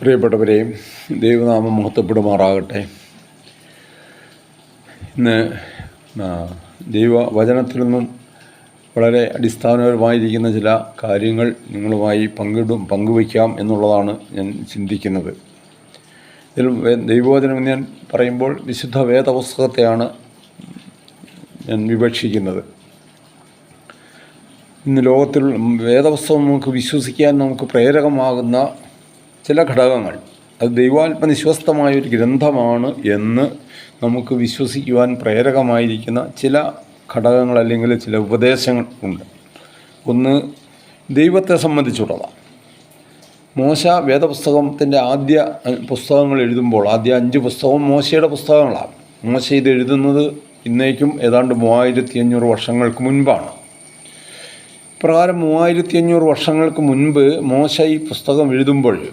പ്രിയപ്പെട്ടവരെയും ദൈവനാമം മഹത്വപ്പെടുമാറാകട്ടെ. ഇന്ന് ദൈവ വചനത്തിൽ നിന്നും വളരെ അടിസ്ഥാനപരമായിരിക്കുന്ന ചില കാര്യങ്ങൾ നിങ്ങളുമായി പങ്കിടും പങ്കുവയ്ക്കാം എന്നുള്ളതാണ് ഞാൻ ചിന്തിക്കുന്നത്. ഇതിൽ ദൈവവചനം ഞാൻ പറയുമ്പോൾ വിശുദ്ധ വേദപുസ്തകത്തെയാണ് ഞാൻ വിവക്ഷിക്കുന്നത്. ഇന്ന് ലോകത്തിൽ വേദപുസ്തകം നമുക്ക് വിശ്വസിക്കാൻ നമുക്ക് പ്രേരകമാകുന്ന ചില ഘടകങ്ങൾ. അത് ദൈവാത്മനിശ്വസ്തമായ ഒരു ഗ്രന്ഥമാണ് എന്ന് നമുക്ക് വിശ്വസിക്കുവാൻ പ്രേരകമായിരിക്കുന്ന ചില ഘടകങ്ങൾ അല്ലെങ്കിൽ ചില ഉപദേശങ്ങൾ ഉണ്ട്. ഒന്ന് ദൈവത്തെ സംബന്ധിച്ചുള്ളതാണ്. മോശ വേദപുസ്തകത്തിന്റെ ആദ്യ പുസ്തകങ്ങൾ എഴുതുമ്പോൾ ആദ്യ അഞ്ച് പുസ്തകം മോശയുടെ പുസ്തകങ്ങളാണ്. മോശ ഇത് എഴുതുന്നത് ഇന്നേക്കും ഏതാണ്ട് മൂവായിരത്തി അഞ്ഞൂറ് വർഷങ്ങൾക്ക് മുൻപാണ്. പ്രകാരം മൂവായിരത്തി അഞ്ഞൂറ് വർഷങ്ങൾക്ക് മുൻപ് മോശ ഈ പുസ്തകം എഴുതുമ്പോൾ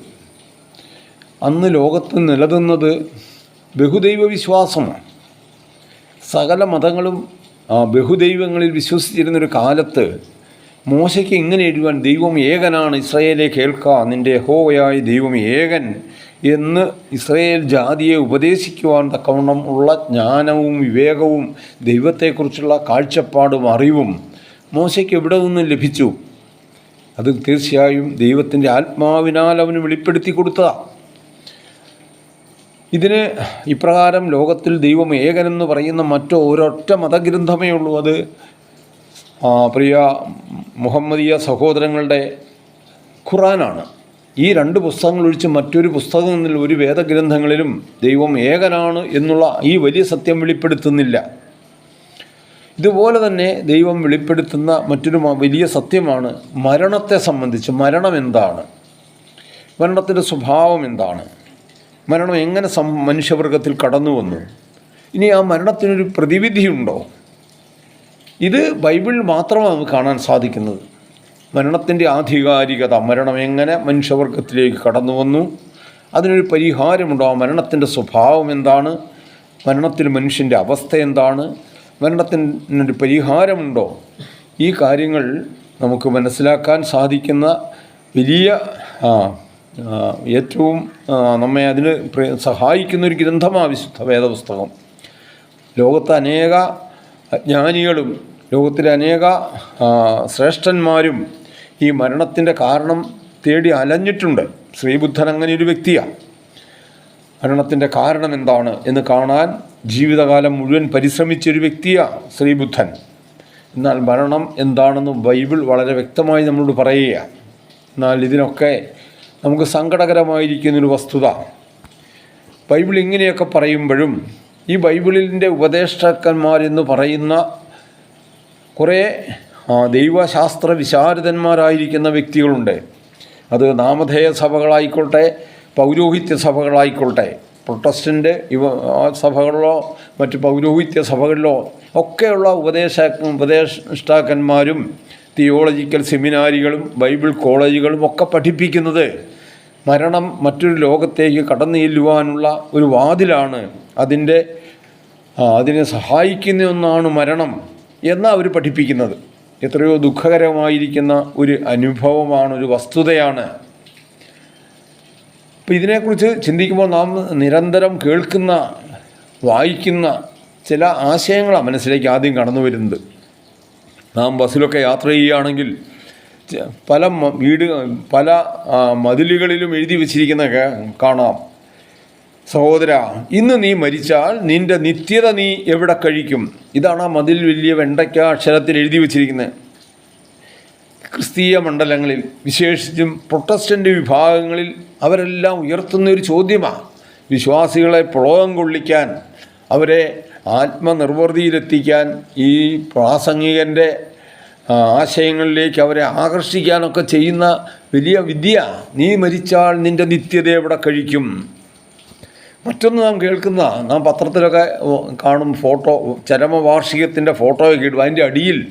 അന്ന് ലോകത്ത് നിലനിന്നത് ബഹുദൈവ വിശ്വാസമാണ് സകല മതങ്ങളും ബഹുദൈവങ്ങളിൽ വിശ്വസിച്ചിരുന്നൊരു കാലത്ത് മോശയ്ക്ക് ഇങ്ങനെ എഴുതുവാൻ ദൈവം ഏകനാണ് ഇസ്രയേലെ കേൾക്കുക നിന്റെ യഹോവയായ ദൈവം ഏകൻ എന്ന് ഇസ്രയേൽ ജാതിയെ ഉപദേശിക്കുവാൻ തക്കവണ്ണം ഉള്ള ജ്ഞാനവും വിവേകവും ദൈവത്തെക്കുറിച്ചുള്ള കാഴ്ചപ്പാടും അറിവും മോശയ്ക്ക് എവിടെ നിന്നും ലഭിച്ചു? അത് തീർച്ചയായും ദൈവത്തിന്റെ ആത്മാവിനാൽ അവന് വെളിപ്പെടുത്തി കൊടുത്തതാണ് ഇതിന് ഇപ്രകാരം ലോകത്തിൽ ദൈവം ഏകനെന്ന് പറയുന്ന മറ്റോ ഒരൊറ്റ മതഗ്രന്ഥമേ ഉള്ളൂ അത്. പ്രിയ മുഹമ്മദിയ സഹോദരങ്ങളുടെ ഖുറാനാണ്. ഈ രണ്ട് പുസ്തകങ്ങൾ ഒഴിച്ച് മറ്റൊരു പുസ്തകങ്ങളിൽ ഒരു വേദഗ്രന്ഥങ്ങളിലും ദൈവം ഏകനാണ് എന്നുള്ള ഈ വലിയ സത്യം വെളിപ്പെടുത്തുന്നില്ല. ഇതുപോലെ തന്നെ ദൈവം വെളിപ്പെടുത്തുന്ന മറ്റൊരു വലിയ സത്യമാണ് മരണത്തെ സംബന്ധിച്ച് മരണം എന്താണ്? മരണത്തിന്റെ സ്വഭാവം എന്താണ്? മരണം എങ്ങനെ സം മനുഷ്യവർഗത്തിൽ കടന്നു വന്നു ഇനി ആ മരണത്തിനൊരു പ്രതിവിധിയുണ്ടോ? ഇത് ബൈബിളിൽ മാത്രമാണ് നമുക്ക് കാണാൻ സാധിക്കുന്നത്. മരണത്തിന്റെ ആധികാരികത മരണം എങ്ങനെ മനുഷ്യവർഗത്തിലേക്ക് കടന്നു വന്നു അതിനൊരു പരിഹാരമുണ്ടോ? ആ മരണത്തിന്റെ സ്വഭാവം എന്താണ്? മരണത്തിൽ മനുഷ്യന്റെ അവസ്ഥ എന്താണ്? മരണത്തിനൊരു പരിഹാരമുണ്ടോ? ഈ കാര്യങ്ങൾ നമുക്ക് മനസ്സിലാക്കാൻ സാധിക്കുന്ന വലിയ ഏറ്റവും നമ്മെ അതിന് സഹായിക്കുന്നൊരു ഗ്രന്ഥമാണ് വിശുദ്ധ വേദപുസ്തകം. ലോകത്തെ അനേക അജ്ഞാനികളും ലോകത്തിലെ അനേക ശ്രേഷ്ഠന്മാരും ഈ മരണത്തിന്റെ കാരണം തേടി അലഞ്ഞിട്ടുണ്ട്. ശ്രീബുദ്ധൻ അങ്ങനെ ഒരു വ്യക്തിയാണ് മരണത്തിന്റെ കാരണം എന്താണ് എന്ന് കാണാൻ ജീവിതകാലം മുഴുവൻ പരിശ്രമിച്ചൊരു വ്യക്തിയാണ് ശ്രീബുദ്ധൻ. എന്നാൽ മരണം എന്താണെന്ന് ബൈബിൾ വളരെ വ്യക്തമായി നമ്മളോട് പറയുകയാണ് എന്നാൽ ഇതിനൊക്കെ നമുക്ക് സങ്കടകരമായിരിക്കുന്നൊരു വസ്തുത. ബൈബിൾ ഇങ്ങനെയൊക്കെ പറയുമ്പോഴും ഈ ബൈബിളിന്റെ ഉപദേഷ്ടാക്കന്മാരെന്ന് പറയുന്ന കുറേ ദൈവശാസ്ത്ര വിശാരദന്മാരായിരിക്കുന്ന വ്യക്തികളുണ്ട്. അത് നാമധേയ സഭകളായിക്കോട്ടെ പൗരോഹിത്യ സഭകളായിക്കോട്ടെ പ്രൊട്ടസ്റ്റന്റ് ഇവ സഭകളിലോ മറ്റ് പൗരോഹിത്യ സഭകളിലോ ഒക്കെയുള്ള ഉപദേശ ഉപദേഷ്ടാക്കന്മാരും തിയോളജിക്കൽ സെമിനാരികളും ബൈബിൾ കോളേജുകളും ഒക്കെ പഠിപ്പിക്കുന്നത് മരണം മറ്റൊരു ലോകത്തേക്ക് കടന്നു ചെല്ലുവാനുള്ള ഒരു വാതിലാണ് അതിന്റെ അതിനെ സഹായിക്കുന്ന ഒന്നാണ് മരണം എന്നാണ് അവർ പഠിപ്പിക്കുന്നത്. എത്രയോ ദുഃഖകരമായിരിക്കുന്ന ഒരു അനുഭവമാണ് ഒരു വസ്തുതയാണ്. അപ്പോൾ ഇതിനെക്കുറിച്ച് ചിന്തിക്കുമ്പോൾ നാം നിരന്തരം കേൾക്കുന്ന വായിക്കുന്ന ചില ആശയങ്ങളാണ് മനസ്സിലേക്ക് ആദ്യം കടന്നു വരുന്നത്. നാം ബസ്സിലൊക്കെ യാത്ര ചെയ്യുകയാണെങ്കിൽ പല വീട് പല മതിലുകളിലും എഴുതി വച്ചിരിക്കുന്ന കാണാം. സഹോദര ഇന്ന് നീ മരിച്ചാൽ നിന്റെ നിത്യത നീ എവിടെ കഴിക്കും? ഇതാണ് ആ മതിൽ വലിയ വെണ്ടയ്ക്ക അക്ഷരത്തിൽ എഴുതി വച്ചിരിക്കുന്നത്. ക്രിസ്തീയ മണ്ഡലങ്ങളിൽ വിശേഷിച്ചും പ്രൊട്ടസ്റ്റന്റ് വിഭാഗങ്ങളിൽ അവരെല്ലാം ഉയർത്തുന്ന ഒരു ചോദ്യമാണ് വിശ്വാസികളെ പ്രളോകം കൊള്ളിക്കാൻ അവരെ ആത്മനിർവൃതിയിലെത്തിക്കാൻ ഈ പ്രാസംഗികന്റെ ആശയങ്ങളിലേക്ക് അവരെ ആകർഷിക്കാനൊക്കെ ചെയ്യുന്ന വലിയ വിദ്യ. നീ മരിച്ചാൽ നിന്റെ നിത്യത എവിടെ കഴിക്കും? മറ്റൊന്ന് നാം കേൾക്കുന്ന നാം പത്രത്തിലൊക്കെ കാണും ഫോട്ടോ ചരമവാർഷികത്തിന്റെ ഫോട്ടോയൊക്കെ ഇടും. അതിന്റെ അടിയിൽ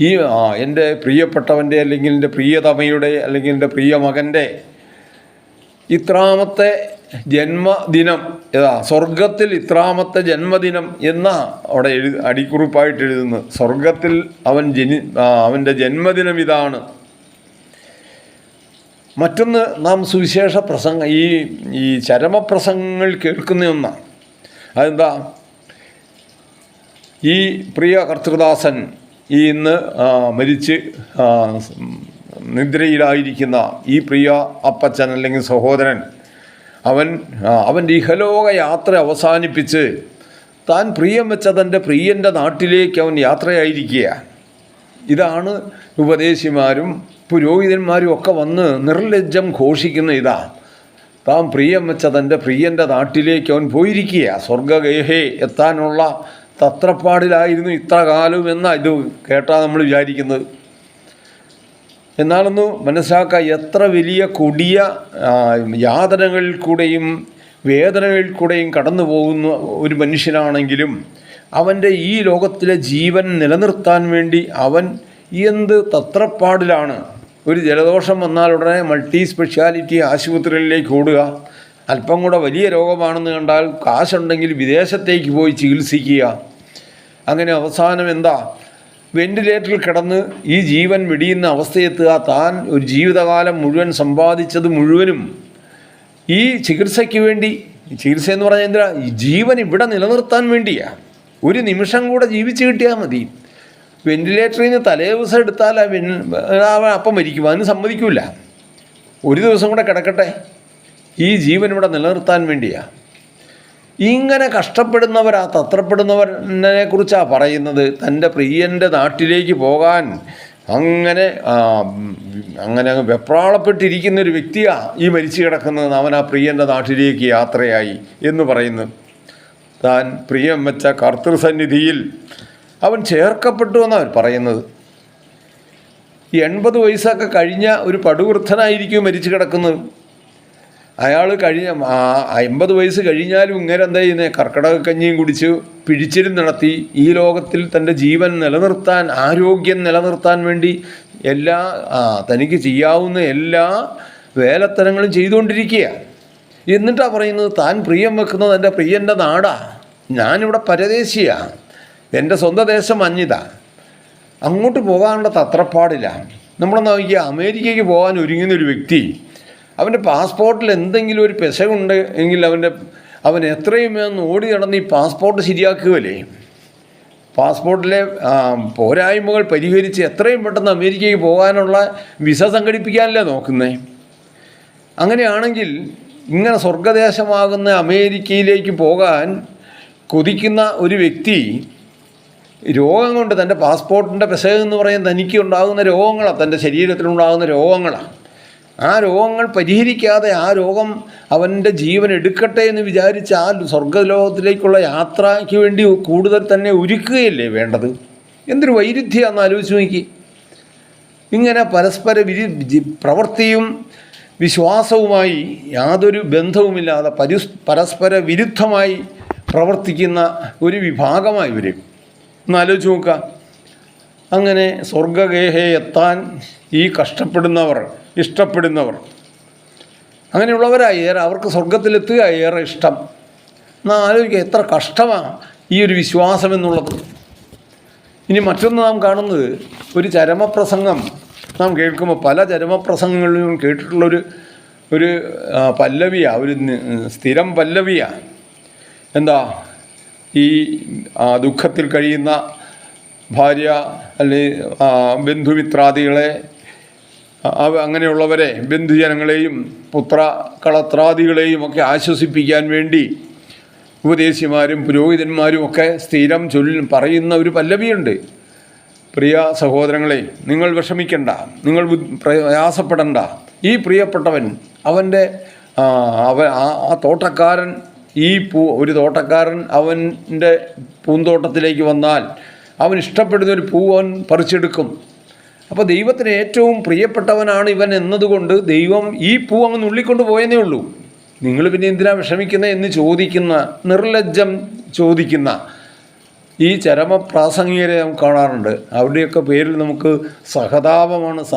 ഈ എന്റെ പ്രിയപ്പെട്ടവന്റെ അല്ലെങ്കിൽ എന്റെ പ്രിയതമയുടെ അല്ലെങ്കിൽ എന്റെ പ്രിയ മകന്റെ ഇത്രാമത്തെ ജന്മദിനം ഏതാ സ്വർഗത്തിൽ ഇത്രാമത്തെ ജന്മദിനം എന്ന അവിടെ എഴു അടിക്കുറിപ്പായിട്ട് എഴുതുന്നത് സ്വർഗത്തിൽ അവൻ ജനി അവന്റെ ജന്മദിനം ഇതാണ്. മറ്റൊന്ന് നാം സുവിശേഷ പ്രസംഗ ഈ ഈ ചരമപ്രസംഗങ്ങൾ കേൾക്കുന്ന ഒന്നാണ്. അതെന്താ? ഈ പ്രിയ കർത്തൃദാസൻ ഈ ഇന്ന് മരിച്ച് നിദ്രയിലായിരിക്കുന്ന ഈ പ്രിയ അപ്പച്ചൻ അല്ലെങ്കിൽ സഹോദരൻ അവൻ അവന്റെ ഇഹലോക യാത്ര അവസാനിപ്പിച്ച് താൻ പ്രിയം വെച്ച തന്റെ പ്രിയന്റെ നാട്ടിലേക്ക് അവൻ യാത്രയായിരിക്കുക ഇതാണ് ഉപദേശിമാരും പുരോഹിതന്മാരും ഒക്കെ വന്ന് നിർലജ്ജം ഘോഷിക്കുന്ന ഇതാ. താൻ പ്രിയം വെച്ച തന്റെ പ്രിയന്റെ നാട്ടിലേക്ക് അവൻ പോയിരിക്കുക സ്വർഗഗേഹേ എത്താനുള്ള തത്രപ്പാടിലായിരുന്നു ഇത്ര കാലം എന്നാണ് ഇത് കേട്ടാൽ നമ്മൾ വിചാരിക്കുന്നത്. എന്നാലൊന്ന് മനസ്സിലാക്കുക എത്ര വലിയ കൊടിയ യാതനകളിൽ കൂടെയും വേദനകളിൽ കൂടെയും കടന്നു പോകുന്ന ഒരു മനുഷ്യനാണെങ്കിലും അവന്റെ ഈ ലോകത്തിലെ ജീവൻ നിലനിർത്താൻ വേണ്ടി അവൻ എന്ത് തത്രപ്പാടിലാണ്. ഒരു ജലദോഷം വന്നാൽ ഉടനെ മൾട്ടി സ്പെഷ്യാലിറ്റി ആശുപത്രികളിലേക്ക് ഓടുക. അല്പം കൂടെ വലിയ രോഗമാണെന്ന് കണ്ടാൽ കാശുണ്ടെങ്കിൽ വിദേശത്തേക്ക് പോയി ചികിത്സിക്കുക. അങ്ങനെ അവസാനം എന്താ? വെന്റിലേറ്ററിൽ കിടന്ന് ഈ ജീവൻ വെടിയുന്ന അവസ്ഥയെത്തുക താൻ ഒരു ജീവിതകാലം മുഴുവൻ സമ്പാദിച്ചത് മുഴുവനും ഈ ചികിത്സയ്ക്ക് വേണ്ടി ചികിത്സ എന്ന് പറഞ്ഞാൽ എന്താ ഈ ജീവൻ ഇവിടെ നിലനിർത്താൻ വേണ്ടിയാണ് ഒരു നിമിഷം കൂടെ ജീവിച്ച് കിട്ടിയാൽ മതി. വെന്റിലേറ്ററിൽ നിന്ന് തലേ ദിവസം എടുത്താൽ അവൻ അപ്പം മരിക്കും അതിന് സമ്മതിക്കില്ല ഒരു ദിവസം കൂടെ കിടക്കട്ടെ. ഈ ജീവൻ ഇവിടെ നിലനിർത്താൻ വേണ്ടിയാണ് ഇങ്ങനെ കഷ്ടപ്പെടുന്നവരാ തത്രപ്പെടുന്നവരെ കുറിച്ചാണ് പറയുന്നത്. തന്റെ പ്രിയന്റെ നാട്ടിലേക്ക് പോകാൻ അങ്ങനെ അങ്ങനെ അങ്ങ് വെപ്രാളപ്പെട്ടിരിക്കുന്ന ഒരു വ്യക്തിയാണ് ഈ മരിച്ചു കിടക്കുന്നത്. അവൻ ആ പ്രിയന്റെ നാട്ടിലേക്ക് യാത്രയായി എന്ന് പറയുന്നു. താൻ പ്രിയം വെച്ച കർത്തൃസന്നിധിയിൽ അവൻ ചേർക്കപ്പെട്ടു എന്നാണ് പറയുന്നത്. എൺപത് വയസ്സൊക്കെ കഴിഞ്ഞ ഒരു പടുവൃദ്ധനായിരിക്കും മരിച്ചു കിടക്കുന്നത്. അയാൾ കഴിഞ്ഞ അമ്പത് വയസ്സ് കഴിഞ്ഞാലും ഇങ്ങനെ എന്താ ചെയ്യുന്നത് കർക്കിടക കഞ്ഞിയും കുടിച്ച് പിഴിച്ചിലും നടത്തി ഈ ലോകത്തിൽ തന്റെ ജീവൻ നിലനിർത്താൻ ആരോഗ്യം നിലനിർത്താൻ വേണ്ടി എല്ലാ തനിക്ക് ചെയ്യാവുന്ന എല്ലാ വേലത്തരങ്ങളും ചെയ്തുകൊണ്ടിരിക്കുക എന്നിട്ടാണ് പറയുന്നത് താൻ പ്രിയം വെക്കുന്നത് എന്റെ പ്രിയന്റെ നാടാ. ഞാനിവിടെ പരദേശിയാണ് എന്റെ സ്വന്തം ദേശം അഞ്ഞിതാ അങ്ങോട്ട് പോകാനുള്ള തത്രപ്പാടില്ല. നമ്മളൊന്ന് നോക്കിയ അമേരിക്കയ്ക്ക് പോകാൻ ഒരുങ്ങുന്ന ഒരു വ്യക്തി അവന്റെ പാസ്പോർട്ടിൽ എന്തെങ്കിലും ഒരു പെശകുണ്ട് എങ്കിൽ അവന്റെ അവൻ എത്രയും വേഗം ഓടി നടന്ന് ഈ പാസ്പോർട്ട് ശരിയാക്കുകയല്ലേ? പാസ്പോർട്ടിലെ പോരായ്മകൾ പരിഹരിച്ച് എത്രയും പെട്ടെന്ന് അമേരിക്കയ്ക്ക് പോകാനുള്ള വിസ സംഘടിപ്പിക്കാനല്ലേ നോക്കുന്നേ? അങ്ങനെയാണെങ്കിൽ ഇങ്ങനെ സ്വർഗദേശമാകുന്ന അമേരിക്കയിലേക്ക് പോകാൻ കൊതിക്കുന്ന ഒരു വ്യക്തി രോഗം കൊണ്ട് തന്റെ പാസ്പോർട്ടിന്റെ പെസക എന്ന് പറയുന്നത് തനിക്ക് ഉണ്ടാകുന്ന രോഗങ്ങളാണ് തന്റെ ശരീരത്തിലുണ്ടാകുന്ന രോഗങ്ങളാണ് ആ രോഗങ്ങൾ പരിഹരിക്കാതെ ആ രോഗം അവന്റെ ജീവൻ എടുക്കട്ടെ എന്ന് വിചാരിച്ച് ആ സ്വർഗലോകത്തിലേക്കുള്ള യാത്രയ്ക്ക് വേണ്ടി കൂടുതൽ തന്നെ ഒരുക്കുകയല്ലേ വേണ്ടത്? എന്തൊരു വൈരുദ്ധ്യമാണെന്ന് ആലോചിച്ച് നോക്കി. ഇങ്ങനെ പരസ്പര വിരി പ്രവൃത്തിയും വിശ്വാസവുമായി യാതൊരു ബന്ധവുമില്ലാതെ പരി പരസ്പര വിരുദ്ധമായി പ്രവർത്തിക്കുന്ന ഒരു വിഭാഗമായി വരും. ഒന്ന് ആലോചിച്ച് നോക്കുക. അങ്ങനെ സ്വർഗഗേഹയെ എത്താൻ ഈ കഷ്ടപ്പെടുന്നവർ ഇഷ്ടപ്പെടുന്നവർ. അങ്ങനെയുള്ളവരായി ഏറെ അവർക്ക് സ്വർഗത്തിലെത്തുക ഏറെ ഇഷ്ടം. എന്നാൽ ആലോചിക്കുക എത്ര കഷ്ടമാണ് ഈ ഒരു വിശ്വാസം എന്നുള്ളത്. ഇനി മറ്റൊന്ന് നാം കാണുന്നത് ഒരു ചരമപ്രസംഗം. നാം കേൾക്കുമ്പോൾ പല ചരമപ്രസംഗങ്ങളിലും കേട്ടിട്ടുള്ളൊരു ഒരു പല്ലവിയാണ് ഒരു സ്ഥിരം പല്ലവിയാണ് എന്താ? ഈ ദുഃഖത്തിൽ കഴിയുന്ന ഭാര്യ അല്ലെ ആ, ബന്ധുമിത്രാദികളെ അങ്ങനെയുള്ളവരെ ബന്ധുജനങ്ങളെയും പുത്ര കളത്രാദികളെയും ഒക്കെ ആശ്വസിപ്പിക്കാൻ വേണ്ടി ഉപദേശിമാരും പുരോഹിതന്മാരും ഒക്കെ സ്ഥിരം ചൊല്ലി പറയുന്ന ഒരു പല്ലവിയുണ്ട്. പ്രിയ സഹോദരങ്ങളെ നിങ്ങൾ വിഷമിക്കണ്ട നിങ്ങൾ പ്രയാസപ്പെടണ്ട. ഈ പ്രിയപ്പെട്ടവൻ അവന്റെ ആ, അവ ആ തോട്ടക്കാരൻ ഈ പൂ ഒരു തോട്ടക്കാരൻ അവന്റെ പൂന്തോട്ടത്തിലേക്ക് വന്നാൽ അവൻ ഇഷ്ടപ്പെടുന്ന ഒരു പൂ അവൻ പറിച്ചെടുക്കും. അപ്പോൾ ദൈവത്തിന് ഏറ്റവും പ്രിയപ്പെട്ടവനാണ് ഇവൻ എന്നതുകൊണ്ട് ദൈവം ഈ പൂ അങ്ങ് നുള്ളിക്കൊണ്ട് പോയെന്നേ ഉള്ളൂ. നിങ്ങൾ പിന്നെ എന്തിനാ വിഷമിക്കുന്നത് എന്ന് ചോദിക്കുന്ന നിർലജ്ജം ചോദിക്കുന്ന ഈ ചരമപ്രാസംഗികരെ നമുക്ക് കാണാറുണ്ട്. അവരുടെയൊക്കെ പേരിൽ നമുക്ക് സഹതാപമാണ് സ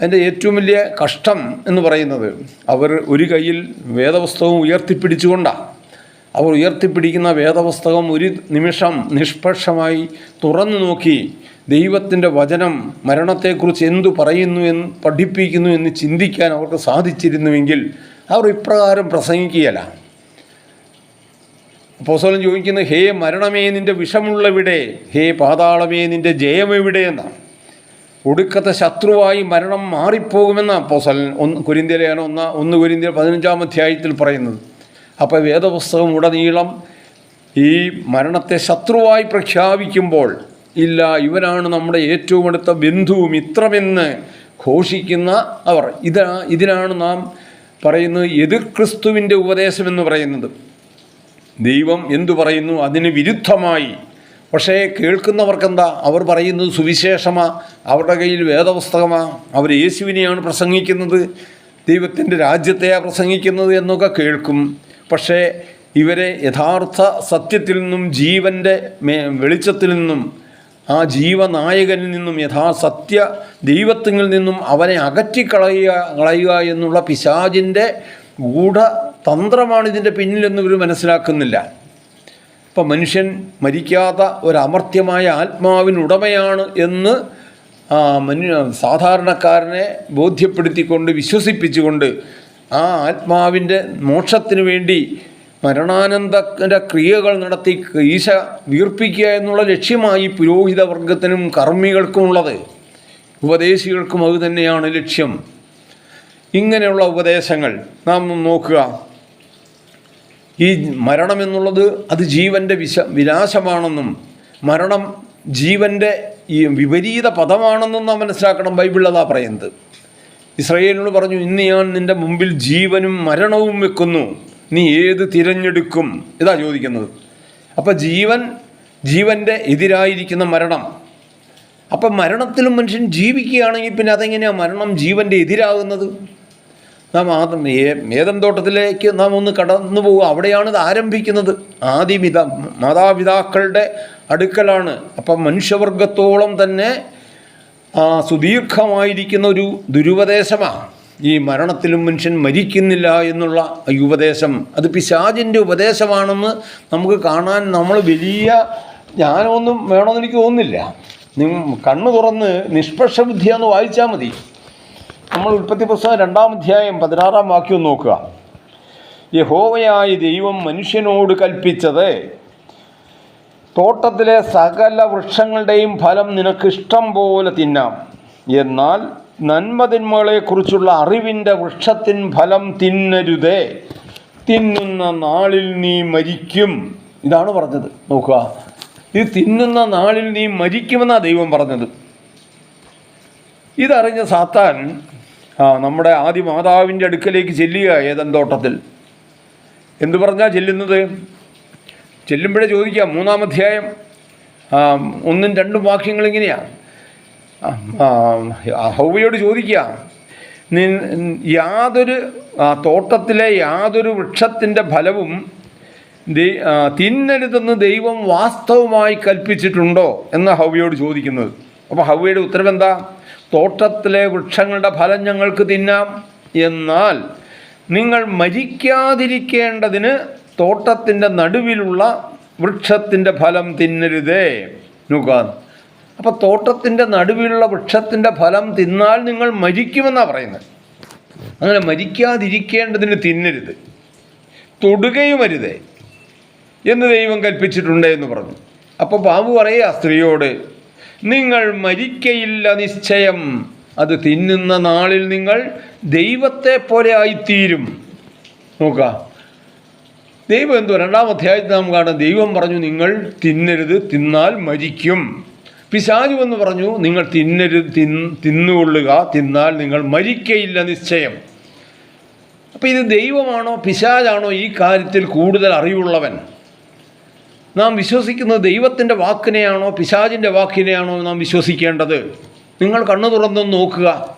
അതിന്റെ ഏറ്റവും വലിയ കഷ്ടം എന്ന് പറയുന്നത് അവർ ഒരു കയ്യിൽ വേദപുസ്തകം ഉയർത്തിപ്പിടിച്ചുകൊണ്ടാണ് അവർ ഉയർത്തിപ്പിടിക്കുന്ന വേദപുസ്തകം ഒരു നിമിഷം നിഷ്പക്ഷമായി തുറന്നു നോക്കി ദൈവത്തിന്റെ വചനം മരണത്തെക്കുറിച്ച് എന്തു പറയുന്നു എന്ന് പഠിപ്പിക്കുന്നു എന്ന് ചിന്തിക്കാൻ അവർക്ക് സാധിച്ചിരുന്നുവെങ്കിൽ അവർ ഇപ്രകാരം പ്രസംഗിക്കുകയല്ല. അപ്പോസ്തലൻ ചോദിക്കുന്നത് ഹേ മരണമേ നിന്റെ വിഷമുള്ളവിടെ? ഹേ പാതാളമേ നിന്റെ ജയമെവിടെ? എന്നാണ്. ഒടുക്കത്തെ ശത്രുവായി മരണം മാറിപ്പോകുമെന്ന അപ്പോസ്തലൻ ഒന്ന് കുരിന്തിയിലാണ് ഒന്ന ഒന്ന് കുരിന്തിയ പതിനഞ്ചാം അധ്യായത്തിൽ പറയുന്നത്. അപ്പോൾ വേദപുസ്തകം ഉടനീളം ഈ മരണത്തെ ശത്രുവായി പ്രഖ്യാപിക്കുമ്പോൾ ഇല്ല ഇവരാണ് നമ്മുടെ ഏറ്റവും അടുത്ത ബന്ധു മിത്രമെന്ന് ഘോഷിക്കുന്ന അവർ. ഇതാ ഇതിനാണ് നാം പറയുന്നത് എതിർ ക്രിസ്തുവിന്റെ ഉപദേശമെന്ന് പറയുന്നത്. ദൈവം എന്തു പറയുന്നു? അതിന് വിരുദ്ധമായി. പക്ഷേ കേൾക്കുന്നവർക്കെന്താ? അവർ പറയുന്നത് സുവിശേഷമാ. അവരുടെ കയ്യിൽ വേദപുസ്തകമാ. അവർ യേശുവിനെയാണ് പ്രസംഗിക്കുന്നത്. ദൈവത്തിന്റെ രാജ്യത്തെയാണ് പ്രസംഗിക്കുന്നത് എന്നൊക്കെ കേൾക്കും. പക്ഷേ ഇവരെ യഥാർത്ഥ സത്യത്തിൽ നിന്നും ജീവന്റെ വെളിച്ചത്തിൽ നിന്നും ആ ജീവനായകനിൽ നിന്നും യഥാസത്യ ദൈവത്വങ്ങളിൽ നിന്നും അവനെ അകറ്റിക്കളയുക കളയുക എന്നുള്ള പിശാചിന്റെ ഗൂഢതന്ത്രമാണ് ഇതിന്റെ പിന്നിലെന്ന് ഇവർ മനസ്സിലാക്കുന്നില്ല. ഇപ്പം മനുഷ്യൻ മരിക്കാത്ത ഒരമർത്യമായ ആത്മാവിനുടമയാണ് എന്ന് മനു സാധാരണക്കാരനെ ബോധ്യപ്പെടുത്തിക്കൊണ്ട് വിശ്വസിപ്പിച്ചുകൊണ്ട് ആ ആത്മാവിന്റെ മോക്ഷത്തിന് വേണ്ടി മരണാനന്തര ക്രിയകൾ നടത്തി ഈശ വീർപ്പിക്കുക എന്നുള്ള ലക്ഷ്യമായി പുരോഹിത വർഗത്തിനും കർമ്മികൾക്കുമുള്ളത്. ഉപദേശികൾക്കും അത് തന്നെയാണ് ലക്ഷ്യം. ഇങ്ങനെയുള്ള ഉപദേശങ്ങൾ നാം നോക്കുക. ഈ മരണം എന്നുള്ളത് അത് ജീവന്റെ വിശ വിനാശമാണെന്നും മരണം ജീവന്റെ ഈ വിപരീത പദമാണെന്നും നാം മനസ്സിലാക്കണം ബൈബിൾ അതാ പറയുന്നത്. ഇസ്രയേലിനോട് പറഞ്ഞു ഇന്ന് ഞാൻ നിന്റെ മുമ്പിൽ ജീവനും മരണവും വെക്കുന്നു. നീ ഏത് തിരഞ്ഞെടുക്കും? ഇതാ ചോദിക്കുന്നത്. അപ്പം ജീവൻ ജീവന്റെ എതിരായിരിക്കുന്ന മരണം. അപ്പം മരണത്തിലും മനുഷ്യൻ ജീവിക്കുകയാണെങ്കിൽ പിന്നെ അതെങ്ങനെയാണ് മരണം ജീവന്റെ എതിരാകുന്നത്? നാം ആദ്യം ഏദൻ തോട്ടത്തിലേക്ക് നാം ഒന്ന് കടന്നു പോകുക അവിടെയാണ് ഇത് ആരംഭിക്കുന്നത്. ആദിപിത മാതാപിതാക്കളുടെ അടുക്കലാണ്. അപ്പം മനുഷ്യവർഗത്തോളം തന്നെ സുദീർഘമായിരിക്കുന്ന ഒരു ദുരുപദേശമാണ് ഈ മരണത്തിലും മനുഷ്യൻ മരിക്കുന്നില്ല എന്നുള്ള ഈ ഉപദേശം അത് പിശാജിന്റെ ഉപദേശമാണെന്ന് നമുക്ക് കാണാൻ നമ്മൾ വലിയ ജ്ഞാനമൊന്നും വേണമെന്ന് എനിക്ക് തോന്നുന്നില്ല. കണ്ണു തുറന്ന് നിഷ്പക്ഷ ബുദ്ധിയാന്ന് വായിച്ചാൽ മതി. നമ്മൾ ഉൽപ്പത്തി പുസ്തകം രണ്ടാം അധ്യായം പതിനാറാം വാക്യം നോക്കുക. യഹോവയായ ദൈവം മനുഷ്യനോട് കൽപ്പിച്ചത് തോട്ടത്തിലെ സകല വൃക്ഷങ്ങളുടെയും ഫലം നിനക്കിഷ്ടം പോലെ തിന്നാം. എന്നാൽ നന്മതിന്മകളെക്കുറിച്ചുള്ള അറിവിന്റെ വൃക്ഷത്തിൻ ഫലം തിന്നരുതേ. തിന്നുന്ന നാളിൽ നീ മരിക്കും. ഇതാണ് പറഞ്ഞത്. നോക്കുക. ഇത് തിന്നുന്ന നാളിൽ നീ മരിക്കുമെന്നാണ് ദൈവം പറഞ്ഞത്. ഇതറിഞ്ഞ സാത്താൻ ആ നമ്മുടെ ആദ്യ മാതാവിന്റെ അടുക്കലേക്ക് ചെല്ലുക ഏതൻ തോട്ടത്തിൽ. എന്തു പറഞ്ഞാൽ ചെല്ലുന്നത്? ചെല്ലുമ്പോഴേ ചോദിക്കാം മൂന്നാം അധ്യായം ഒന്നും രണ്ടും വാക്യങ്ങൾ ഇങ്ങനെയാണ് ഹൗവയോട് ചോദിക്കുക. യാതൊരു തോട്ടത്തിലെ യാതൊരു വൃക്ഷത്തിന്റെ ഫലവും തിന്നരുതെന്ന് ദൈവം വാസ്തവമായി കൽപ്പിച്ചിട്ടുണ്ടോ എന്ന് ഹൗവയോട് ചോദിക്കുന്നത്. അപ്പോൾ ഹൗവയുടെ ഉത്തരം എന്താ? തോട്ടത്തിലെ വൃക്ഷങ്ങളുടെ ഫലം ഞങ്ങൾക്ക് തിന്നാം. എന്നാൽ നിങ്ങൾ മരിക്കാതിരിക്കേണ്ടതിന് തോട്ടത്തിന്റെ നടുവിലുള്ള വൃക്ഷത്തിന്റെ ഫലം തിന്നരുതേ. നോക്കുക. അപ്പോൾ തോട്ടത്തിന്റെ നടുവിലുള്ള വൃക്ഷത്തിന്റെ ഫലം തിന്നാൽ നിങ്ങൾ മരിക്കുമെന്നാണ് പറയുന്നത്. അങ്ങനെ മരിക്കാതിരിക്കേണ്ടതിന് തിന്നരുത്. തൊടുകയും അരുതേ എന്ന് ദൈവം കൽപ്പിച്ചിട്ടുണ്ട് എന്ന് പറഞ്ഞു. അപ്പോൾ ബാബു പറയുക സ്ത്രീയോട് നിങ്ങൾ മരിക്കയില്ല നിശ്ചയം. അത് തിന്നുന്ന നാളിൽ നിങ്ങൾ ദൈവത്തെ പോലെ ആയിത്തീരും. നോക്കുക. ദൈവം എന്തോ രണ്ടാം അധ്യായത്തിൽ നാം കാണാം. ദൈവം പറഞ്ഞു നിങ്ങൾ തിന്നരുത് തിന്നാൽ മരിക്കും. പിശാചു എന്ന് പറഞ്ഞു നിങ്ങൾ തിന്നരുത് തിന്ന് തിന്നുകൊള്ളുക തിന്നാൽ നിങ്ങൾ മരിക്കയില്ല നിശ്ചയം. അപ്പോൾ ഇത് ദൈവമാണോ പിശാജാണോ ഈ കാര്യത്തിൽ കൂടുതൽ അറിവുള്ളവൻ? നാം വിശ്വസിക്കുന്നത് ദൈവത്തിന്റെ വാക്കിനെയാണോ പിശാജിന്റെ വാക്കിനെയാണോ നാം വിശ്വസിക്കേണ്ടത്? നിങ്ങൾ കണ്ണു തുറന്നൊന്ന് നോക്കുക.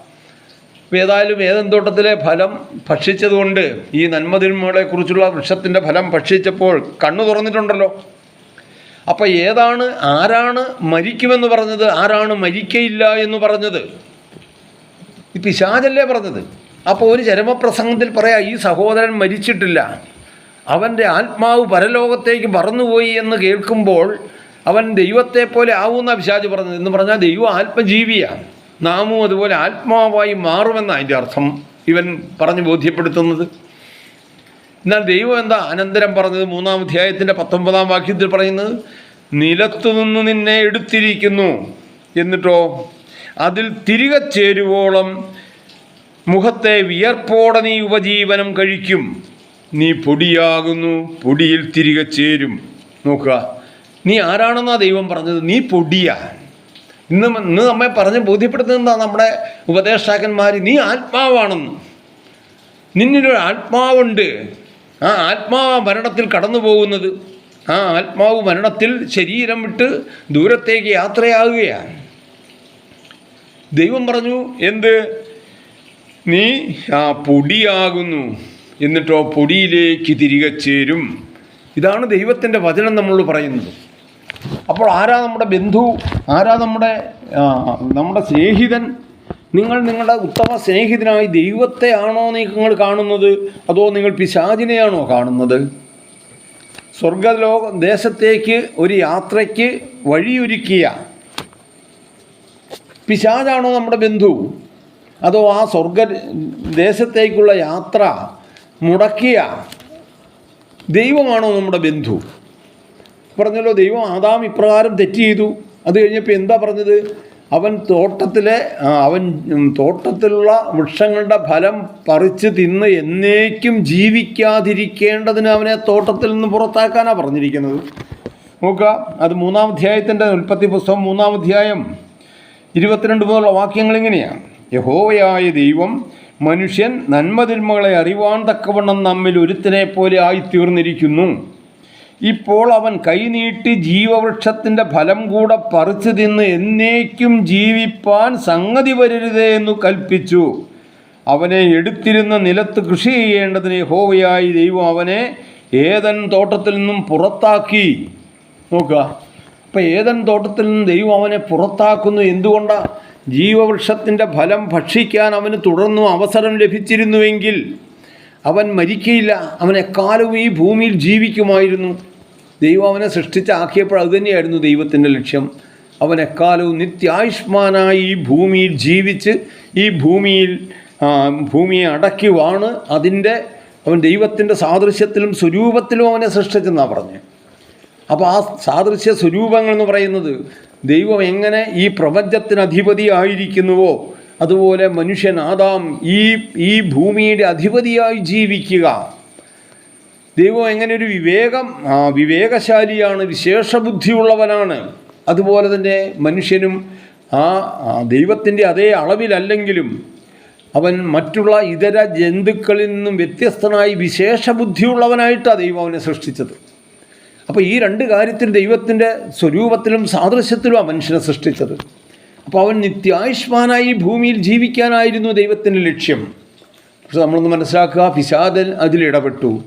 ഏതായാലും ഏതെന്തോട്ടത്തിലെ ഫലം ഭക്ഷിച്ചതുകൊണ്ട് ഈ നന്മതിന്മകളെക്കുറിച്ചുള്ള വൃക്ഷത്തിന്റെ ഫലം ഭക്ഷിച്ചപ്പോൾ കണ്ണു തുറന്നിട്ടുണ്ടല്ലോ. അപ്പോൾ ഏതാണ് ആരാണ് മരിക്കുമെന്ന് പറഞ്ഞത്? ആരാണ് മരിക്കയില്ല എന്ന് പറഞ്ഞത്? ഈ പിശാചല്ലേ പറഞ്ഞത്. അപ്പോൾ ഒരു ചരമപ്രസംഗത്തിൽ പറയാം ഈ സഹോദരൻ മരിച്ചിട്ടില്ല. അവന്റെ ആത്മാവ് പരലോകത്തേക്ക് പറന്നുപോയി എന്ന് കേൾക്കുമ്പോൾ അവൻ ദൈവത്തെ പോലെ ആവുന്ന പിശാജ് പറഞ്ഞത്. എന്ന് പറഞ്ഞാൽ ദൈവം ആത്മജീവിയാണ് നാമും അതുപോലെ ആത്മാവായി മാറുമെന്നാണ് അതിന്റെ അർത്ഥം ഇവൻ പറഞ്ഞ് ബോധ്യപ്പെടുത്തുന്നത്. എന്നാൽ ദൈവം എന്താ അനന്തരം പറഞ്ഞത്? മൂന്നാം അധ്യായത്തിന്റെ പത്തൊമ്പതാം വാക്യത്തിൽ പറയുന്നത് നിലത്തു നിന്ന് എടുത്തിരിക്കുന്നു. എന്നിട്ടോ? അതിൽ തിരികെ ചേരുവോളം മുഖത്തെ വിയർപ്പോടെ നീ ഉപജീവനം കഴിക്കും. നീ പൊടിയാകുന്നു പൊടിയിൽ തിരികെ ചേരും. നോക്കുക നീ ആരാണെന്നാ ദൈവം പറഞ്ഞത്? നീ പൊടിയാ. ഇന്ന് ഇന്ന് നമ്മെ പറഞ്ഞ് ബോധ്യപ്പെടുത്തുന്നതാ നമ്മുടെ ഉപദേഷ്ടാക്കന്മാർ നീ ആത്മാവാണെന്ന്. നിന്നിലൊരു ആത്മാവുണ്ട്. ആ ആത്മാവ് മരണത്തിൽ കടന്നു പോകുന്നത് ആ ആത്മാവ് മരണത്തിൽ ശരീരം വിട്ട് ദൂരത്തേക്ക് യാത്രയാകുകയാണ്. ദൈവം പറഞ്ഞു എന്ത്? നീ ആ പൊടിയാകുന്നു. എന്നിട്ടോ പൊടിയിലേക്ക് തിരികെ ചേരും. ഇതാണ് ദൈവത്തിന്റെ വചനം നമ്മൾ പറയുന്നത്. അപ്പോൾ ആരാ നമ്മുടെ ബന്ധു? ആരാ നമ്മുടെ നമ്മുടെ സ്നേഹിതൻ? നിങ്ങൾ നിങ്ങളുടെ ഉത്തമ സ്നേഹിതനായി ദൈവത്തെയാണോ നിങ്ങൾ കാണുന്നത്? അതോ നിങ്ങൾ പിശാചിനെയാണോ കാണുന്നത്? സ്വർഗലോക ദേശത്തേക്ക് ഒരു യാത്രയ്ക്ക് വഴിയൊരുക്കിയ പിശാചാണോ നമ്മുടെ ബന്ധു? അതോ ആ സ്വർഗ ദേശത്തേക്കുള്ള യാത്ര മുടക്കിയ ദൈവമാണോ നമ്മുടെ ബന്ധു? പറഞ്ഞല്ലോ ദൈവം ആദാം ഇപ്രകാരം തെറ്റ് ചെയ്തു. അത് കഴിഞ്ഞപ്പോൾ എന്താ പറഞ്ഞത്? അവൻ തോട്ടത്തിലെ അവൻ തോട്ടത്തിലുള്ള വൃക്ഷങ്ങളുടെ ഫലം പറിച്ച് തിന്ന് എന്നേക്കും ജീവിക്കാതിരിക്കേണ്ടതിന് അവനെ തോട്ടത്തിൽ നിന്ന് പുറത്താക്കാനാണ് പറഞ്ഞിരിക്കുന്നത്. നോക്കുക അത് മൂന്നാം അധ്യായത്തിന്റെ ഉൽപ്പത്തി പുസ്തകം മൂന്നാം അധ്യായം ഇരുപത്തിരണ്ട് മുതലുള്ള വാക്യങ്ങൾ ഇങ്ങനെയാണ് യഹോവയായ ദൈവം മനുഷ്യൻ നന്മതിന്മകളെ അറിവാൻ തക്കവണ്ണം നമ്മിൽ ഒരുത്തിനെ പോലെ ആയിത്തീർന്നിരിക്കുന്നു. ഇപ്പോൾ അവൻ കൈനീട്ടി ജീവവൃക്ഷത്തിന്റെ ഫലം കൂടെ പറിച്ചു തിന്ന് എന്നേക്കും ജീവിപ്പാൻ സംഗതി വരരുതേ എന്നു കൽപ്പിച്ചു. അവനെ എടുത്തിരുന്ന നിലത്ത് കൃഷി ചെയ്യേണ്ടതിന് ഹോവയായി ദൈവം അവനെ ഏതൻ തോട്ടത്തിൽ നിന്നും പുറത്താക്കി. നോക്കുക. അപ്പം ഏതൻ തോട്ടത്തിൽ നിന്നും ദൈവം അവനെ പുറത്താക്കുന്നു എന്തുകൊണ്ടാണ് ജീവവൃക്ഷത്തിന്റെ ഫലം ഭക്ഷിക്കാൻ അവന് തുടർന്നും അവസരം ലഭിച്ചിരുന്നുവെങ്കിൽ. അവൻ മരിക്കയില്ല. അവനെ കാലവും ഈ ഭൂമിയിൽ ജീവിക്കുമായിരുന്നു. ദൈവം അവനെ സൃഷ്ടിച്ചാക്കിയപ്പോൾ അതുതന്നെയായിരുന്നു ദൈവത്തിന്റെ ലക്ഷ്യം. അവനെ എക്കാലവും നിത്യായുഷ്മാനായി ഈ ഭൂമിയിൽ ജീവിച്ച് ഈ ഭൂമിയിൽ ഭൂമിയെ അടക്കി വാണ് അതിന്റെ അവൻ ദൈവത്തിന്റെ സാദൃശ്യത്തിലും സ്വരൂപത്തിലും അവനെ സൃഷ്ടിച്ചെന്നാണ് പറഞ്ഞത് അപ്പോൾ ആ സാദൃശ്യ സ്വരൂപങ്ങൾ എന്ന് പറയുന്നത് ദൈവം എങ്ങനെ ഈ പ്രപഞ്ചത്തിന് അധിപതി ആയിരിക്കുന്നുവോ അതുപോലെ മനുഷ്യൻ ആദാം ഈ ഈ ഭൂമിയുടെ അധിപതിയായി ജീവിക്കുക. ദൈവം എങ്ങനെ ഒരു വിവേകം വിവേകശാലിയാണ് വിശേഷബുദ്ധിയുള്ളവനാണ്. അതുപോലെ തന്നെ മനുഷ്യനും ആ ദൈവത്തിന്റെ അതേ അളവിലല്ലെങ്കിലും അവൻ മറ്റുള്ള ഇതര ജന്തുക്കളിൽ നിന്നും വ്യത്യസ്തനായി വിശേഷബുദ്ധിയുള്ളവനായിട്ടാണ് ദൈവം അവനെ സൃഷ്ടിച്ചത്. അപ്പോൾ ഈ രണ്ട് കാര്യത്തിൽ ദൈവത്തിന്റെ സ്വരൂപത്തിലും സാദൃശ്യത്തിലും മനുഷ്യനെ സൃഷ്ടിച്ചത്. അപ്പോൾ അവൻ നിത്യായുഷ്മാനായി ഭൂമിയിൽ ജീവിക്കാനായിരുന്നു ദൈവത്തിന്റെ ലക്ഷ്യം. പക്ഷെ നമ്മളൊന്ന് മനസ്സിലാക്കുക പിശാദൻ അതിലിടപെട്ടു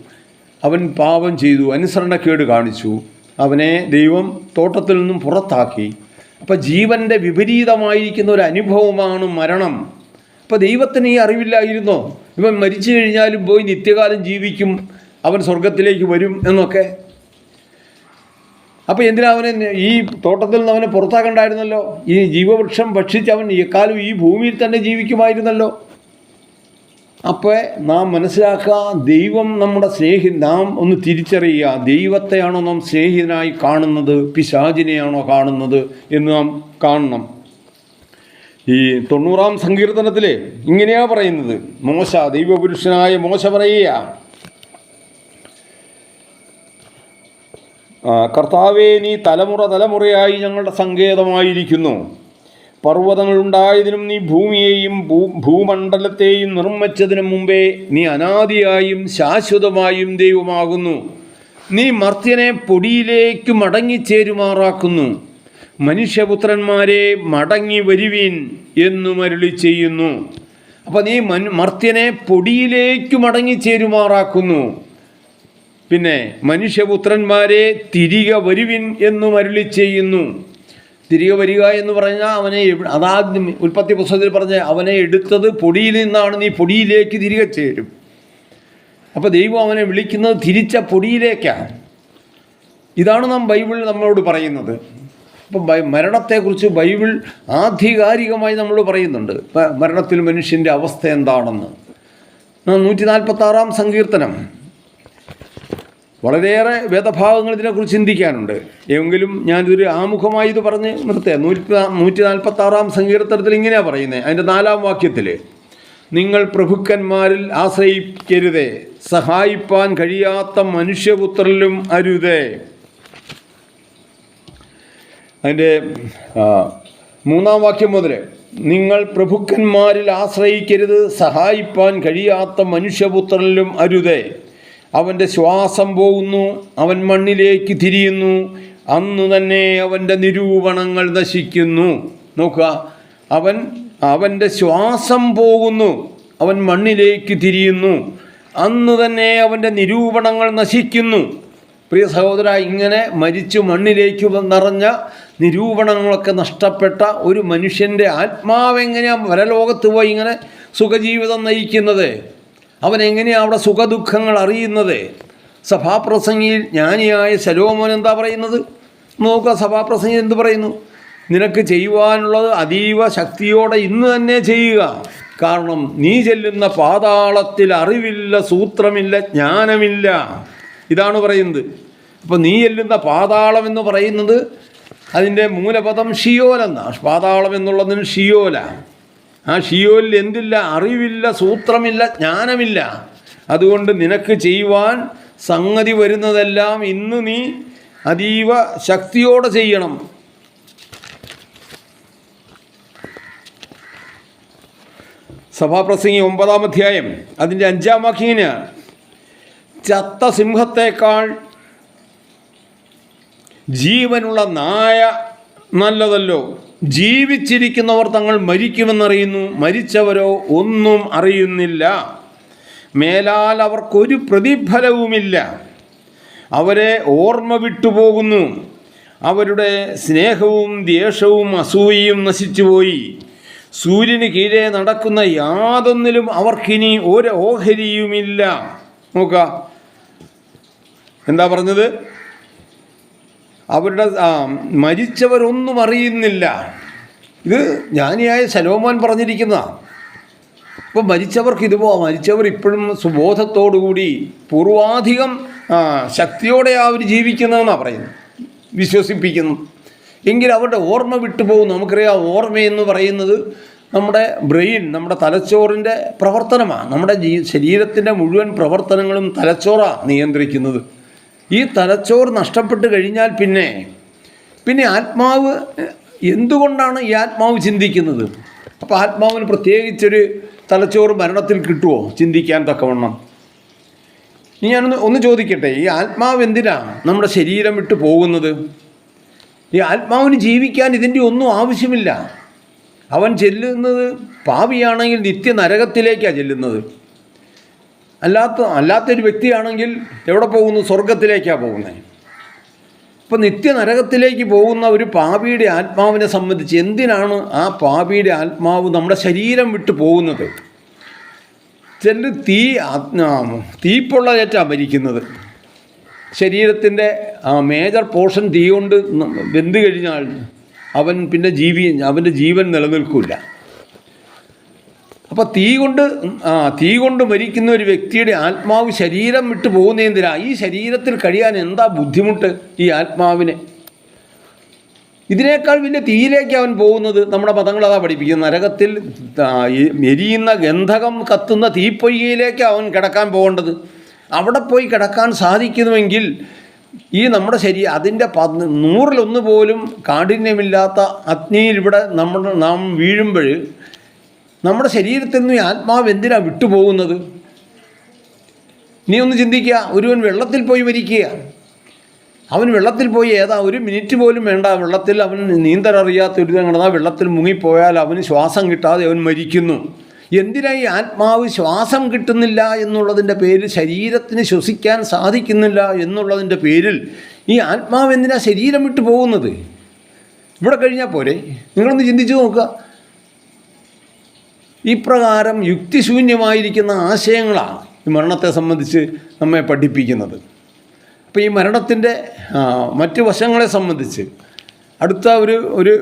അവൻ പാപം ചെയ്തു അനുസരണക്കേട് കാണിച്ചു. അവനെ ദൈവം തോട്ടത്തിൽ നിന്നും പുറത്താക്കി. അപ്പം ജീവന്റെ വിപരീതമായിരിക്കുന്ന ഒരു അനുഭവമാണ് മരണം. അപ്പം ദൈവത്തിന് ഈ അറിവില്ലായിരുന്നോ? ഇവൻ മരിച്ചു കഴിഞ്ഞാലും പോയി നിത്യകാലം ജീവിക്കും അവൻ സ്വർഗത്തിലേക്ക് വരും എന്നൊക്കെ. അപ്പോൾ എന്തിനാ അവനെ ഈ തോട്ടത്തിൽ നിന്ന് അവനെ പുറത്താക്കണ്ടായിരുന്നല്ലോ? ഈ ജീവവൃക്ഷം ഭക്ഷിച്ച് അവൻ എക്കാലം ഈ ഭൂമിയിൽ തന്നെ ജീവിക്കുമായിരുന്നല്ലോ. അപ്പോൾ നാം മനസ്സിലാക്കുക ദൈവം നമ്മുടെ സ്നേഹി നാം ഒന്ന് തിരിച്ചറിയുക ദൈവത്തെയാണോ നാം സ്നേഹിതനായി കാണുന്നത് പിശാചിനെയാണോ കാണുന്നത് എന്ന് നാം കാണണം. ഈ തൊണ്ണൂറാം സങ്കീർത്തനത്തിൽ ഇങ്ങനെയാണ് പറയുന്നത്. മോശ ദൈവപുരുഷനായ മോശ പറയുക കർത്താവേ നീ തലമുറ തലമുറയായി ഞങ്ങളുടെ സങ്കേതമായിരിക്കുന്നു. പർവതങ്ങളുണ്ടായതിനും നീ ഭൂമിയെയും ഭൂ ഭൂമണ്ഡലത്തെയും നിർമ്മിച്ചതിനു മുമ്പേ നീ അനാദിയായും ശാശ്വതമായും ദൈവമാകുന്നു. നീ മർത്യനെ പൊടിയിലേക്ക് മടങ്ങിച്ചേരുമാറാക്കുന്നു. മനുഷ്യപുത്രന്മാരെ മടങ്ങി വരുവീൻ എന്നു മരുളി ചെയ്യുന്നു. അപ്പോൾ നീ മൻ മർത്യനെ പൊടിയിലേക്ക് മടങ്ങിച്ചേരുമാറാക്കുന്നു. പിന്നെ മനുഷ്യപുത്രന്മാരെ തിരികെ വരുവിൻ എന്ന് മരുളി ചെയ്യുന്നു. തിരികെ വരിക എന്ന് പറഞ്ഞാൽ അവനെ അതാദ്യം ഉൽപ്പത്തി പുസ്തകത്തിൽ പറഞ്ഞ അവനെ എടുത്തത് പൊടിയിൽ നിന്നാണ് നീ പൊടിയിലേക്ക് തിരികെ ചേരും. അപ്പോൾ ദൈവം അവനെ വിളിക്കുന്നത് തിരിച്ച പൊടിയിലേക്കാണ്. ഇതാണ് നാം ബൈബിൾ നമ്മളോട് പറയുന്നത്. അപ്പം മരണത്തെക്കുറിച്ച് ബൈബിൾ ആധികാരികമായി നമ്മളോട് പറയുന്നുണ്ട്. മരണത്തിൽ മനുഷ്യന്റെ അവസ്ഥ എന്താണെന്ന്. നൂറ്റി നാൽപ്പത്താറാം സങ്കീർത്തനം. വളരെയേറെ വേദഭാഗങ്ങൾ ഇതിനെക്കുറിച്ച് ചിന്തിക്കാനുണ്ട്. എങ്കിലും ഞാനിതൊരു ആമുഖമായി ഇത് പറഞ്ഞ് നിർത്തുക. നൂറ്റി നൂറ്റി നാൽപ്പത്താറാം സങ്കീർത്തനത്തിൽ ഇങ്ങനെയാണ് പറയുന്നത് അതിന്റെ നാലാം വാക്യത്തിൽ നിങ്ങൾ പ്രഭുക്കന്മാരിൽ ആശ്രയിക്കരുതേ. സഹായിപ്പാൻ കഴിയാത്ത മനുഷ്യപുത്രരിലും അരുതേ. അതിന്റെ മൂന്നാം വാക്യം മുതൽ നിങ്ങൾ പ്രഭുക്കന്മാരിൽ ആശ്രയിക്കരുത്. സഹായിപ്പാൻ കഴിയാത്ത മനുഷ്യപുത്രനിലും അരുതേ. അവന്റെ ശ്വാസം പോകുന്നു അവൻ മണ്ണിലേക്ക് തിരിയുന്നു അന്ന് തന്നെ അവന്റെ നിരൂപണങ്ങൾ നശിക്കുന്നു. നോക്കുക അവൻ അവന്റെ ശ്വാസം പോകുന്നു അവൻ മണ്ണിലേക്ക് തിരിയുന്നു അന്ന് തന്നെ അവന്റെ നിരൂപണങ്ങൾ നശിക്കുന്നു. പ്രിയ സഹോദര ഇങ്ങനെ മരിച്ചു മണ്ണിലേക്ക് നിറഞ്ഞ നിരൂപണങ്ങളൊക്കെ നഷ്ടപ്പെട്ട ഒരു മനുഷ്യന്റെ ആത്മാവെങ്ങനെയാണ് വരലോകത്ത് പോയി ഇങ്ങനെ സുഖജീവിതം നയിക്കുന്നത്? അവൻ എങ്ങനെയാണ് അവിടെ സുഖദുഃഖങ്ങൾ അറിയുന്നത്? സഭാപ്രസംഗിയിൽ ജ്ഞാനിയായ ശലോമോൻ എന്താ പറയുന്നത്? നോക്കുക സഭാപ്രസംഗി എന്ത് പറയുന്നു? നിനക്ക് ചെയ്യുവാനുള്ളത് അതീവ ശക്തിയോടെ ഇന്ന് തന്നെ ചെയ്യുക. കാരണം നീ ചെല്ലുന്ന പാതാളത്തിൽ അറിവില്ല സൂത്രമില്ല ജ്ഞാനമില്ല. ഇതാണ് പറയുന്നത്. അപ്പോൾ നീ ചെല്ലുന്ന പാതാളം എന്ന് പറയുന്നത് അതിന്റെ മൂലപദം ഷിയോലെന്നാണ് പാതാളം എന്നുള്ളതിന് ഷിയോല. ആ ഷിയോലിൽ എന്തില്ല അറിവില്ല സൂത്രമില്ല ജ്ഞാനമില്ല. അതുകൊണ്ട് നിനക്ക് ചെയ്യുവാൻ സംഗതി വരുന്നതെല്ലാം ഇന്ന് നീ അതീവ ശക്തിയോടെ ചെയ്യണം. സഭാപ്രസംഗി ഒമ്പതാം അധ്യായം അതിന്റെ അഞ്ചാം വാക്യം ചത്ത സിംഹത്തേക്കാൾ ജീവനുള്ള നായ നല്ലതല്ലോ. ജീവിച്ചിരിക്കുന്നവർ തങ്ങൾ മരിക്കുമെന്നറിയുന്നു. മരിച്ചവരോ ഒന്നും അറിയുന്നില്ല. മേലാൽ അവർക്കൊരു പ്രതിഫലവുമില്ല. അവരെ ഓർമ്മ വിട്ടുപോകുന്നു. അവരുടെ സ്നേഹവും ദേഷ്യവും അസൂയയും നശിച്ചുപോയി. സൂര്യന് കീഴേ നടക്കുന്ന യാതൊന്നിലും അവർക്കിനി ഒരു ഓഹരിയുമില്ല. നോക്കുക. എന്താ പറഞ്ഞത്? അവരുടെ മരിച്ചവരൊന്നും അറിയുന്നില്ല. ഇത് ജ്ഞാനിയായ ശലോമോൻ പറഞ്ഞിരിക്കുന്നതാണ് അപ്പോൾ മരിച്ചവർക്ക് ഇതുപോ മരിച്ചവർ ഇപ്പോഴും സുബോധത്തോടുകൂടി പൂർവാധികം ശക്തിയോടെ അവർ ജീവിക്കുന്നതെന്നാണ് പറയുന്നത്. വിശ്വസിപ്പിക്കുന്നു. എങ്കിൽ അവരുടെ ഓർമ്മ വിട്ടുപോകും നമുക്കറിയാം ഓർമ്മയെന്ന് പറയുന്നത് നമ്മുടെ ബ്രെയിൻ നമ്മുടെ തലച്ചോറിന്റെ പ്രവർത്തനമാണ്. നമ്മുടെ ജീ ശരീരത്തിന്റെ മുഴുവൻ പ്രവർത്തനങ്ങളും തലച്ചോറാണ് നിയന്ത്രിക്കുന്നത്. ഈ തലച്ചോറ് നഷ്ടപ്പെട്ട് കഴിഞ്ഞാൽ പിന്നെ പിന്നെ ആത്മാവ് എന്തുകൊണ്ടാണ് ഈ ആത്മാവ് ചിന്തിക്കുന്നത്? അപ്പോൾ ആത്മാവിന് പ്രത്യേകിച്ചൊരു തലച്ചോറ് മരണത്തിൽ കിട്ടുമോ ചിന്തിക്കാൻ തക്കവണ്ണം. ഇനി ഞാനൊന്ന് ഒന്ന് ചോദിക്കട്ടെ ഈ ആത്മാവ് എന്തിനാണ് നമ്മുടെ ശരീരം വിട്ട് പോകുന്നത്? ഈ ആത്മാവിന് ജീവിക്കാൻ ഇതിന്റെ ഒന്നും ആവശ്യമില്ല. അവൻ ചെല്ലുന്നത് പാവിയാണെങ്കിൽ നിത്യ നരകത്തിലേക്കാണ് ചെല്ലുന്നത്. അല്ലാത്ത അല്ലാത്തൊരു വ്യക്തിയാണെങ്കിൽ എവിടെ പോകുന്നു? സ്വർഗത്തിലേക്കാണ് പോകുന്നത് ഇപ്പം നിത്യനരകത്തിലേക്ക് പോകുന്ന ഒരു പാപിയുടെ ആത്മാവിനെ സംബന്ധിച്ച് എന്തിനാണ് ആ പാപിയുടെ ആത്മാവ് നമ്മുടെ ശരീരം വിട്ടു പോകുന്നത്? ചില തീ തീപ്പൊള്ളലേറ്റാണ് മരിക്കുന്നത്. ശരീരത്തിന്റെ ആ മേജർ പോർഷൻ തീ കൊണ്ട് വെന്ത് കഴിഞ്ഞാൽ അവൻ പിന്നെ ജീവി അവന്റെ ജീവൻ നിലനിൽക്കില്ല അപ്പോൾ തീ കൊണ്ട് തീ കൊണ്ട് മരിക്കുന്ന ഒരു വ്യക്തിയുടെ ആത്മാവ് ശരീരം വിട്ട് പോകുന്നതിനാ ഈ ശരീരത്തിൽ കഴിയാൻ എന്താ ബുദ്ധിമുട്ട് ഈ ആത്മാവിന്? ഇതിനേക്കാൾ വലിയ തീയിലേക്ക് അവൻ പോകുന്നത് നമ്മുടെ പദങ്ങൾ അതാ പഠിപ്പിക്കുന്നത്. നരകത്തിൽ എരിയുന്ന ഗന്ധകം കത്തുന്ന തീപ്പൊയ്യയിലേക്ക് അവൻ കിടക്കാൻ പോകേണ്ടത്. അവിടെ പോയി കിടക്കാൻ സാധിക്കുന്നുവെങ്കിൽ ഈ നമ്മുടെ ശരീരം അതിന്റെ പത് നൂറിലൊന്ന് പോലും കാഠിന്യമില്ലാത്ത അഗ്നിയിൽ ഇവിടെ നമ്മുടെ നാം വീഴുമ്പോൾ നമ്മുടെ ശരീരത്തിൽ നിന്ന് ആത്മാവ് എന്തിനാണ് വിട്ടുപോകുന്നത്? നീ ഒന്ന് ചിന്തിക്കുക ഒരുവൻ വെള്ളത്തിൽ പോയി മരിക്കുക. അവൻ വെള്ളത്തിൽ പോയി ഏതാ? ഒരു മിനിറ്റ് പോലും വേണ്ട വെള്ളത്തിൽ. അവൻ നീന്തലറിയാത്ത ഒരു കിടന്നാൽ വെള്ളത്തിൽ മുങ്ങിപ്പോയാൽ അവന് ശ്വാസം കിട്ടാതെ അവൻ മരിക്കുന്നു. എന്തിനാ ഈ ആത്മാവ് ശ്വാസം കിട്ടുന്നില്ല എന്നുള്ളതിന്റെ പേരിൽ ശരീരത്തിന് ശ്വസിക്കാൻ സാധിക്കുന്നില്ല എന്നുള്ളതിന്റെ പേരിൽ ഈ ആത്മാവ് എന്തിനാ ശരീരം വിട്ടു പോകുന്നത് ഇവിടെ കഴിഞ്ഞാൽ പോരെ. നിങ്ങളൊന്ന് ചിന്തിച്ചു നോക്കുക. ഇപ്രകാരം യുക്തിശൂന്യമായിരിക്കുന്ന ആശയങ്ങളാണ് ഈ മരണത്തെ സംബന്ധിച്ച് നമ്മെ പഠിപ്പിക്കുന്നത്. അപ്പോൾ ഈ മരണത്തിന്റെ മറ്റു വശങ്ങളെ സംബന്ധിച്ച് അടുത്ത ഒരു ഒരു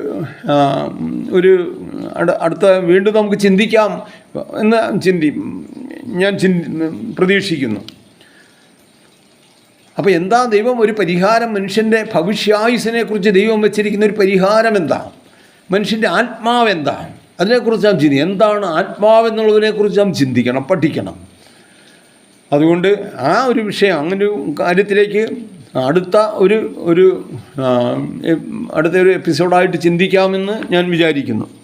ഒരു അടുത്ത വീണ്ടും നമുക്ക് ചിന്തിക്കാം എന്ന് ചിന്തി ഞാൻ ചിന്തി പ്രതീക്ഷിക്കുന്നു. അപ്പോൾ എന്താ ദൈവം ഒരു പരിഹാരം? മനുഷ്യന്റെ ഭവിഷ്യായുസിനെക്കുറിച്ച് ദൈവം വെച്ചിരിക്കുന്ന ഒരു പരിഹാരം എന്താ? മനുഷ്യന്റെ ആത്മാവ് എന്താ? അതിനെക്കുറിച്ച് നാം ചിന്തി എന്താണ് ആത്മാവെന്നുള്ളതിനെക്കുറിച്ച് നാം ചിന്തിക്കണം പഠിക്കണം. അതുകൊണ്ട് ആ ഒരു വിഷയം അങ്ങനെ ഒരു കാര്യത്തിലേക്ക് അടുത്ത ഒരു ഒരു അടുത്ത ഒരു എപ്പിസോഡായിട്ട് ചിന്തിക്കാമെന്ന് ഞാൻ വിചാരിക്കുന്നു.